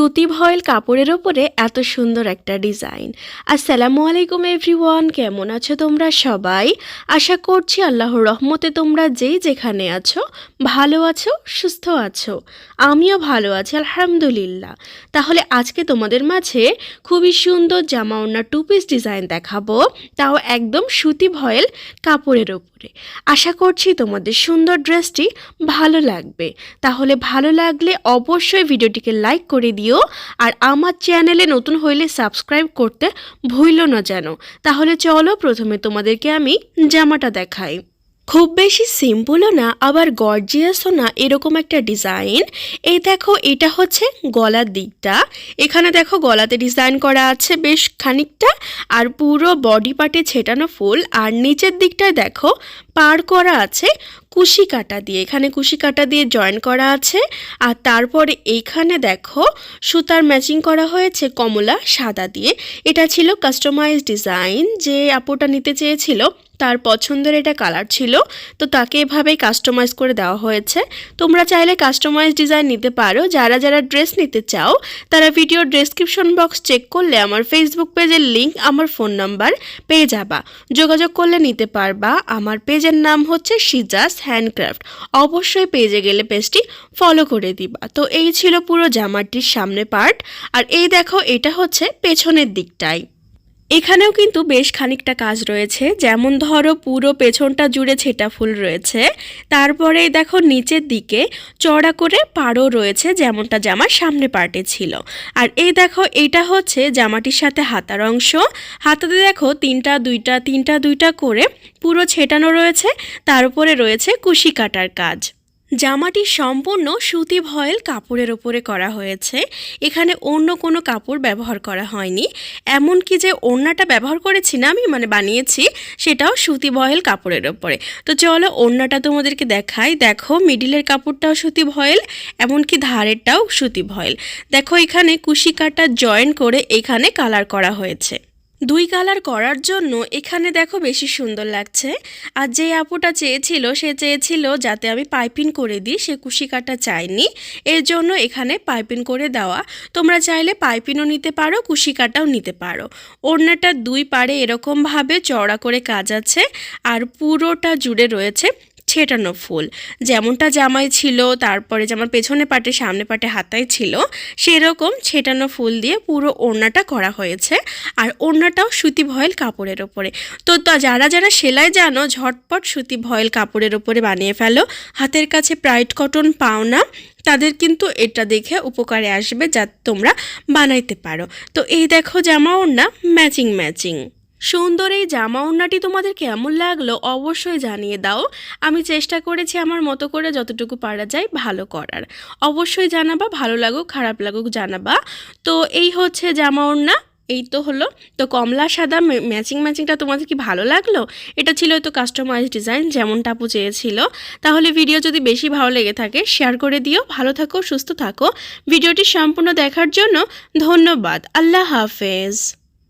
সুতি ভয়েল কাপড়ের ওপরে এত সুন্দর একটা ডিজাইন। আসসালামু আলাইকুম এভরিওয়ান, কেমন আছো তোমরা সবাই? আশা করছি আল্লাহর রহমতে তোমরা যেই যেখানে আছো, ভালো আছো, সুস্থ আছো। আমিও ভালো আছি, আলহামদুলিল্লাহ। তাহলে আজকে তোমাদের মাঝে খুবই সুন্দর জামা ওনার টু পিস ডিজাইন দেখাবো, তাও একদম সুতি ভয়েল কাপড়ের ওপরে। আশা করছি তোমাদের সুন্দর ড্রেসটি ভালো লাগবে। তাহলে ভালো লাগলে অবশ্যই ভিডিওটিকে লাইক করে দিও আর আমার চ্যানেলে নতুন হইলে সাবস্ক্রাইব করতে ভুইল না যেন। তাহলে চলো প্রথমে তোমাদেরকে আমি জামাটা দেখাই। খুব বেশি সিম্পলও না, আবার গর্জিয়াসও না, এরকম একটা ডিজাইন এই দেখো, এটা হচ্ছে গলার দিকটা। এখানে দেখো, গলাতে ডিজাইন করা আছে বেশ খানিকটা, আর পুরো বডি পার্টে ছেটানো ফুল। আর নিচের দিকটায় দেখো, পার করা আছে কুশি কাটা দিয়ে। এখানে কুশি কাটা দিয়ে জয়েন করা আছে। আর তারপরে এইখানে দেখো সুতার ম্যাচিং করা হয়েছে কমলা সাদা দিয়ে। এটা ছিল কাস্টমাইজ ডিজাইন যে আপুটা নিতে চেয়েছিল। তার পছন্দের এটা কালার ছিল, তো তাকে এভাবেই কাস্টমাইজ করে দেওয়া হয়েছে। তোমরা চাইলে কাস্টমাইজ ডিজাইন নিতে পারো। যারা যারা ড্রেস নিতে চাও, তারা ভিডিও ডেসক্রিপশন বক্স চেক করলে আমার ফেসবুক পেজের লিংক আমার ফোন নাম্বার পেয়ে যাবা। যোগাযোগ করলে নিতে পারবা। আমার পেজের নাম হচ্ছে সিজাস হ্যান্ডক্রাফট অবশ্যই পেজে গেলে পেজটি ফলো করে দিবা। তো এই ছিল পুরো জামাটির সামনে পার্ট আর এই দেখো, এটা হচ্ছে পেছনের দিকটাই এখানেও কিন্তু বেশ খানিকটা কাজ রয়েছে। যেমন ধরো পুরো পেছনটা জুড়ে ছেটা ফুল রয়েছে। তারপরে দেখো নিচের দিকে চড়া করে পাড়ও রয়েছে, যেমনটা জামার সামনে পার্টে ছিল। আর এই দেখো, এটা হচ্ছে জামাটির সাথে হাতার অংশ। হাতাতে দেখো তিনটা, দুইটা তিনটা, দুইটা করে পুরো ছেটানো রয়েছে। তার উপরে রয়েছে কুশি কাটার কাজ। জামাটি সম্পূর্ণ সুতি ভয়েল কাপড়ের ওপরে করা হয়েছে। এখানে অন্য কোনো কাপড় ব্যবহার করা হয়নি। এমনকি যে ওড়নাটা ব্যবহার করেছি না আমি মানে বানিয়েছি, সেটাও সুতি ভয়েল কাপড়ের ওপরে তো চলো ওড়নাটা তোমাদেরকে দেখাই। দেখো, মিডিলের কাপড়টাও সুতি ভয়েল, এমনকি ধারেরটাও সুতি ভয়েল। দেখো এখানে কুশি কাটা জয়েন করে এখানে কালার করা হয়েছে। দুই কালার করার জন্য এখানে দেখো বেশি সুন্দর লাগছে। আর যে আপুটা চেয়েছিল, সে চেয়েছিল যাতে আমি পাইপিং করে দিই, সে কুশি কাটা চাইনি এর জন্য এখানে পাইপিং করে দেওয়া। তোমরা চাইলে পাইপিনও নিতে পারো কুশি কাটাও নিতে পারো। ওড়নাটার দুই পাড়ে এরকমভাবে চওড়া করে কাজ আছে। আর পুরোটা জুড়ে রয়েছে ছেটানো ফুল যেমনটা জামাই ছিল, তারপরে জামার পেছনে পাটে, সামনে পাটে হাতায় ছিল, সেরকম ছেটানো ফুল দিয়ে পুরো ওড়নাটা করা হয়েছে। আর ওড়নাটাও সুতি ভয়েল কাপড়ের ওপরে। তো যারা যারা সেলাই জানো, ঝটপট সুতি ভয়েল কাপড়ের ওপরে বানিয়ে ফেলো। হাতের কাছে প্রাইড কটন পাও না, তাদের কিন্তু এটা দেখে উপকারে আসবে যা তোমরা বানাইতে পারো। তো এই দেখো জামা ওড়না, ম্যাচিং ম্যাচিং। সুন্দর এই জামা ওড়নাটি তোমাদের কেমন লাগল অবশ্যই জানিয়ে দাও। আমি চেষ্টা করেছি আমার মতো করে যতটুকু পারা যায় ভালো করার। অবশ্যই জানাবা, ভালো লাগুক, খারাপ লাগুক জানাবা। তো এই হচ্ছে জামা ওড়না, এই তো হলো। তো কমলা, সাদা ম্যাচিং ম্যাচিংটা তোমাদের কি ভালো লাগল? এটা ছিল তো কাস্টমাইজ ডিজাইন যেমন টাপু চেয়েছিল। তাহলে ভিডিও যদি বেশি ভালো লেগে থাকে শেয়ার করে দিও। ভালো থাকো, সুস্থ থাকো। ভিডিওটি সম্পূর্ণ দেখার জন্য ধন্যবাদ। আল্লাহ হাফেজ।